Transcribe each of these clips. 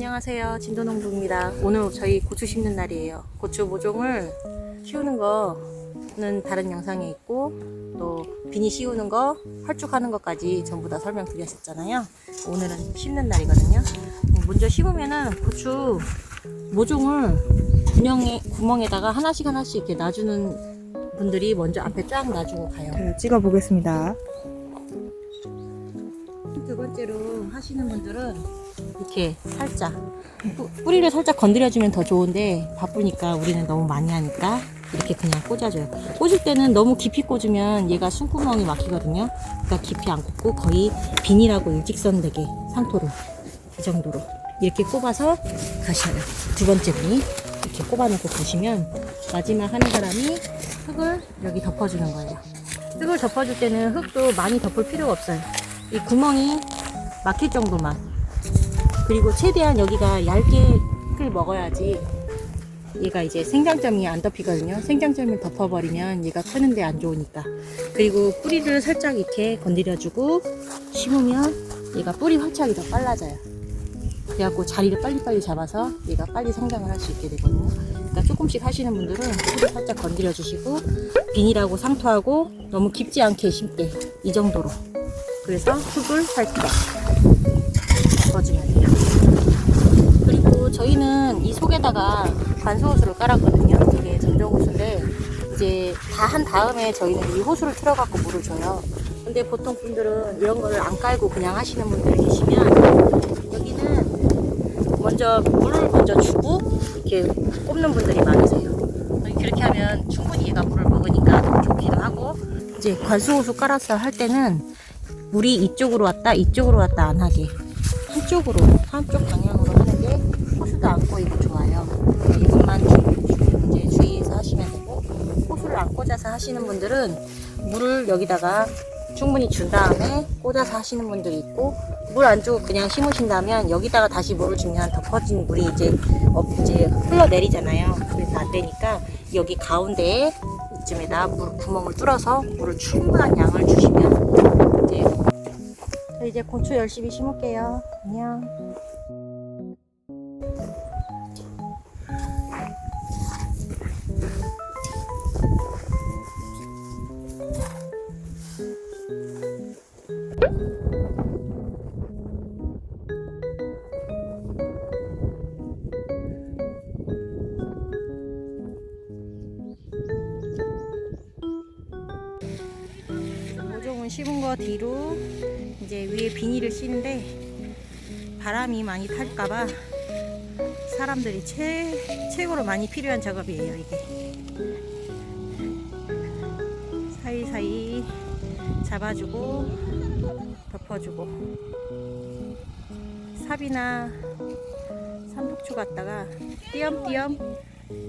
안녕하세요. 진도농부입니다. 오늘 저희 고추 심는 날이에요. 고추 모종을 키우는 거는 다른 영상에 있고 또 비니 씌우는 거, 활쭉하는 것까지 전부 다 설명드렸었잖아요. 오늘은 심는 날이거든요. 먼저 심으면은 고추 모종을 구멍에, 구멍에다가 하나씩 하나씩 이렇게 놔주는 분들이 먼저 앞에 쫙 놔주고 가요. 자, 찍어 보겠습니다. 두 번째로 하시는 분들은 이렇게 살짝 뿌- 뿌리를 살짝 건드려주면 더 좋은데 바쁘니까 우리는 너무 많이 하니까 이렇게 그냥 꽂아줘요. 꽂을 때는 너무 깊이 꽂으면 얘가 숨구멍이 막히거든요. 그러니까 깊이 안 꽂고 거의 비닐하고 일직선 되게 상토로 이 정도로 이렇게 꼽아서 가셔요. 두 번째 분이 이렇게 꼽아놓고 가시면 마지막 하는 사람이 흙을 여기 덮어주는 거예요. 흙을 덮어줄 때는 흙도 많이 덮을 필요가 없어요. 이 구멍이 막힐 정도만. 그리고 최대한 여기가 얇게 흙을 먹어야지 얘가 이제 생장점이 안 덮이거든요. 생장점을 덮어버리면 얘가 크는데 안 좋으니까. 그리고 뿌리를 살짝 이렇게 건드려주고 심으면 얘가 뿌리 활착이 더 빨라져요. 그래갖고 자리를 빨리빨리 잡아서 얘가 빨리 성장을 할 수 있게 되거든요. 그러니까 조금씩 하시는 분들은 뿌리 살짝 건드려 주시고 비닐하고 상토하고 너무 깊지 않게 심게 이 정도로. 그래서 흙을 살짝 넣어주면 돼요. 그리고 저희는 이 속에다가 관수호수를 깔았거든요. 이게 전정호수인데 이제 다 한 다음에 저희는 이 호수를 틀어갖고 물을 줘요. 근데 보통 분들은 이런 거를 안 깔고 그냥 하시는 분들 계시면 여기는 먼저 물을 먼저 주고 이렇게 꼽는 분들이 많으세요. 그렇게 하면 충분히 얘가 물을 먹으니까 더 좋기도 하고 이제 관수호수 깔아서 할 때는 물이 이쪽으로 왔다 이쪽으로 왔다 안 하게 한쪽으로 한쪽 방향으로 하는 게 호수도 안 꼬이고 좋아요. 이것만 주, 이제 주의해서 하시면 되고 호수를 안 꽂아서 하시는 분들은 물을 여기다가 충분히 준 다음에 꽂아서 하시는 분들이 있고 물 안 주고 그냥 심으신다면 여기다가 다시 물을 주면 덮어진 물이 이제 어, 이제 흘러내리잖아요. 그래서 안 되니까 여기 가운데에 이쯤에다 물 구멍을 뚫어서 물을 충분한 양을 주시면 이제 고추 열심히 심을게요. 안녕. 심은 거 뒤로 이제 위에 비닐을 씌는데 바람이 많이 탈까봐 사람들이 최, 최고로 많이 필요한 작업이에요 이게 사이사이 잡아주고 덮어주고 삽이나 삼복추 갖다가 띄엄띄엄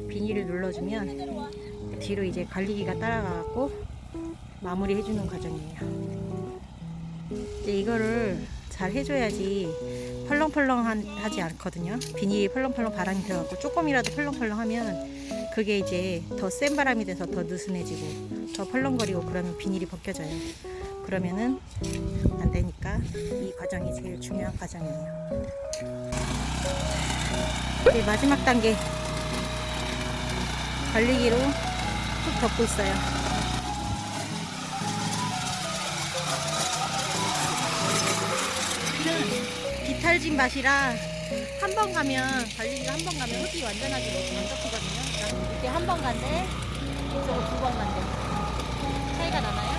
비닐을 눌러주면 뒤로 이제 관리기가 따라가갖고 마무리 해주는 과정이에요. 이제 이거를 잘 해줘야지 펄렁펄렁하지 않거든요. 비닐이 펄렁펄렁 바람이 들어가고 조금이라도 펄렁펄렁하면 그게 이제 더 센 바람이 돼서 더 느슨해지고 더 펄렁거리고 그러면 비닐이 벗겨져요. 그러면은 안 되니까 이 과정이 제일 중요한 과정이에요. 이제 마지막 단계 관리기로 푹 덮고 있어요. 비탈진 밭이라 한 번 가면 관리기가 한 번 가면 흙이 완전하게 덮이거든요. 그러니까 이렇게 한 번 간대, 이쪽은 두번 간대. 차이가 나나요?